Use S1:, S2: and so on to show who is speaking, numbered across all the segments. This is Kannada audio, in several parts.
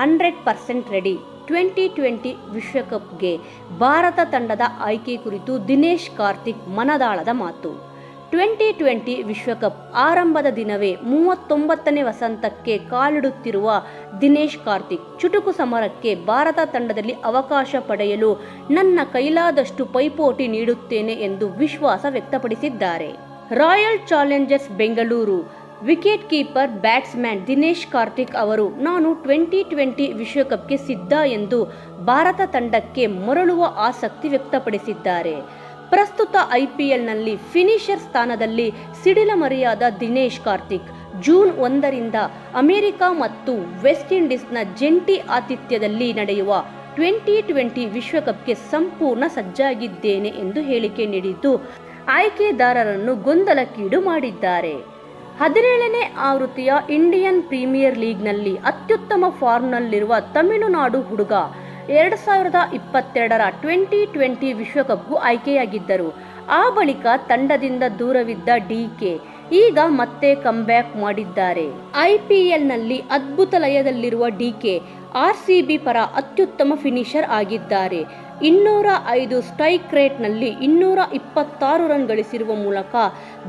S1: Hundred percent ready twenty twenty ವಿಶ್ವಕಪ್ಗೆ Bharat ತಂಡದ ಆಯ್ಕೆ ಕುರಿತು ದಿನೇಶ್ ಕಾರ್ತಿಕ್ ಮನದಾಳದ ಮಾತು. ಟ್ವೆಂಟಿ ಟ್ವೆಂಟಿ ವಿಶ್ವಕಪ್ ಆರಂಭದ ದಿನವೇ ಮೂವತ್ತೊಂಬತ್ತನೇ ವಸಂತಕ್ಕೆ ಕಾಲಿಡುತ್ತಿರುವ ದಿನೇಶ್ ಕಾರ್ತಿಕ್ ಚುಟುಕು ಸಮರಕ್ಕೆ ಭಾರತ ತಂಡದಲ್ಲಿ ಅವಕಾಶ ಪಡೆಯಲು ನನ್ನ ಕೈಲಾದಷ್ಟು ಪೈಪೋಟಿ ನೀಡುತ್ತೇನೆ ಎಂದು ವಿಶ್ವಾಸ ವ್ಯಕ್ತಪಡಿಸಿದ್ದಾರೆ. Royal Challengers Bengaluru wicket keeper batsman Dinesh Karthik ಅವರು, ನಾನು ಟ್ವೆಂಟಿ ಟ್ವೆಂಟಿ ವಿಶ್ವಕಪ್ಗೆ ಸಿದ್ಧ ಎಂದು ಭಾರತ ತಂಡಕ್ಕೆ ಮರಳುವ ಆಸಕ್ತಿ ವ್ಯಕ್ತಪಡಿಸಿದ್ದಾರೆ. ಪ್ರಸ್ತುತ ಐಪಿಎಲ್ನಲ್ಲಿ ಫಿನಿಷರ್ ಸ್ಥಾನದಲ್ಲಿ ಸಿಡಿಲ ಮರೆಯಾದ ದಿನೇಶ್ ಕಾರ್ತಿಕ್, ಜೂನ್ ಒಂದರಿಂದ ಅಮೆರಿಕ ಮತ್ತು ವೆಸ್ಟ್ ಇಂಡೀಸ್ನ ಜಂಟಿ ಆತಿಥ್ಯದಲ್ಲಿ ನಡೆಯುವ ಟ್ವೆಂಟಿ ಟ್ವೆಂಟಿ ವಿಶ್ವಕಪ್ಗೆ ಸಂಪೂರ್ಣ ಸಜ್ಜಾಗಿದ್ದೇನೆ ಎಂದು ಹೇಳಿಕೆ ನೀಡಿದ್ದು, ಆಯ್ಕೆದಾರರನ್ನು ಗೊಂದಲಕ್ಕೀಡು ಮಾಡಿದ್ದಾರೆ. ಹದಿನೇಳನೇ ಆವೃತ್ತಿಯ ಇಂಡಿಯನ್ ಪ್ರೀಮಿಯರ್ ಲೀಗ್ನಲ್ಲಿ ಅತ್ಯುತ್ತಮ ಫಾರ್ಮ್ನಲ್ಲಿರುವ ತಮಿಳುನಾಡು ಹುಡುಗ ಎರಡು ಸಾವಿರದ ಇಪ್ಪತ್ತೆರಡರ ಟ್ವೆಂಟಿ ಟ್ವೆಂಟಿ ವಿಶ್ವಕಪ್ಗೂ ಆಯ್ಕೆಯಾಗಿದ್ದರು. ಆ ಬಳಿಕ ತಂಡದಿಂದ ದೂರವಿದ್ದ ಡಿಕೆ ಈಗ ಮತ್ತೆ ಕಂಬ್ಯಾಕ್ ಮಾಡಿದ್ದಾರೆ. ಐಪಿಎಲ್ನಲ್ಲಿ ಅದ್ಭುತ ಲಯದಲ್ಲಿರುವ ಡಿಕೆ ಆರ್ಸಿಬಿ ಪರ ಅತ್ಯುತ್ತಮ ಫಿನಿಷರ್ ಆಗಿದ್ದಾರೆ. ಇನ್ನೂರ ಐದು ಸ್ಟ್ರೈಕ್ ರೇಟ್ನಲ್ಲಿ ಇನ್ನೂರ ಇಪ್ಪತ್ತಾರು ರನ್ ಗಳಿಸಿರುವ ಮೂಲಕ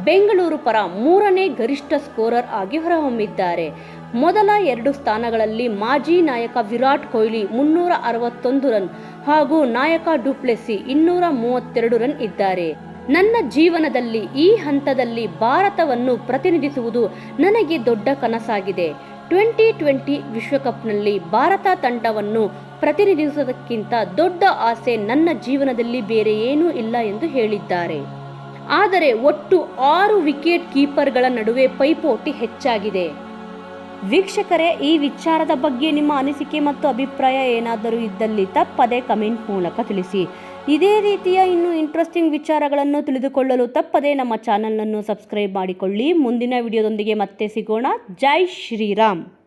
S1: ಬೆಂಗಳೂರು ಪರ ಮೂರನೇ ಗರಿಷ್ಠ ಸ್ಕೋರರ್ ಆಗಿ ಹೊರಹೊಮ್ಮಿದ್ದಾರೆ. ಮೊದಲ ಎರಡು ಸ್ಥಾನಗಳಲ್ಲಿ ಮಾಜಿ ನಾಯಕ ವಿರಾಟ್ ಕೊಹ್ಲಿ ಮುನ್ನೂರ ಅರವತ್ತೊಂದು ರನ್ ಹಾಗೂ ನಾಯಕ ಡುಪ್ಲೆಸಿ ಇನ್ನೂರ ಮೂವತ್ತೆರಡು ರನ್ ಇದ್ದಾರೆ. ನನ್ನ ಜೀವನದಲ್ಲಿ ಈ ಹಂತದಲ್ಲಿ ಭಾರತವನ್ನು ಪ್ರತಿನಿಧಿಸುವುದು ನನಗೆ ದೊಡ್ಡ ಕನಸಾಗಿದೆ. ಟ್ವೆಂಟಿ ಟ್ವೆಂಟಿ ವಿಶ್ವಕಪ್ನಲ್ಲಿ ಭಾರತ ತಂಡವನ್ನು ಪ್ರತಿನಿಧಿಸುವುದಕ್ಕಿಂತ ದೊಡ್ಡ ಆಸೆ ನನ್ನ ಜೀವನದಲ್ಲಿ ಬೇರೆ ಏನೂ ಇಲ್ಲ ಎಂದು ಹೇಳಿದ್ದಾರೆ. ಆದರೆ ಒಟ್ಟು ಆರು ವಿಕೆಟ್ ಕೀಪರ್ಗಳ ನಡುವೆ ಪೈಪೋಟಿ ಹೆಚ್ಚಾಗಿದೆ. ವೀಕ್ಷಕರೇ, ಈ ವಿಚಾರದ ಬಗ್ಗೆ ನಿಮ್ಮ ಅನಿಸಿಕೆ ಮತ್ತು ಅಭಿಪ್ರಾಯ ಏನಾದರೂ ಇದ್ದಲ್ಲಿ ತಪ್ಪದೆ ಕಮೆಂಟ್ ಮೂಲಕ ತಿಳಿಸಿ. ಇದೇ ರೀತಿಯ ಇನ್ನೂ ಇಂಟ್ರೆಸ್ಟಿಂಗ್ ವಿಚಾರಗಳನ್ನು ತಿಳಿದುಕೊಳ್ಳಲು ತಪ್ಪದೆ ನಮ್ಮ ಚಾನಲನ್ನು ಸಬ್ಸ್ಕ್ರೈಬ್ ಮಾಡಿಕೊಳ್ಳಿ. ಮುಂದಿನ ವಿಡಿಯೋದೊಂದಿಗೆ ಮತ್ತೆ ಸಿಗೋಣ. ಜೈ ಶ್ರೀರಾಮ್.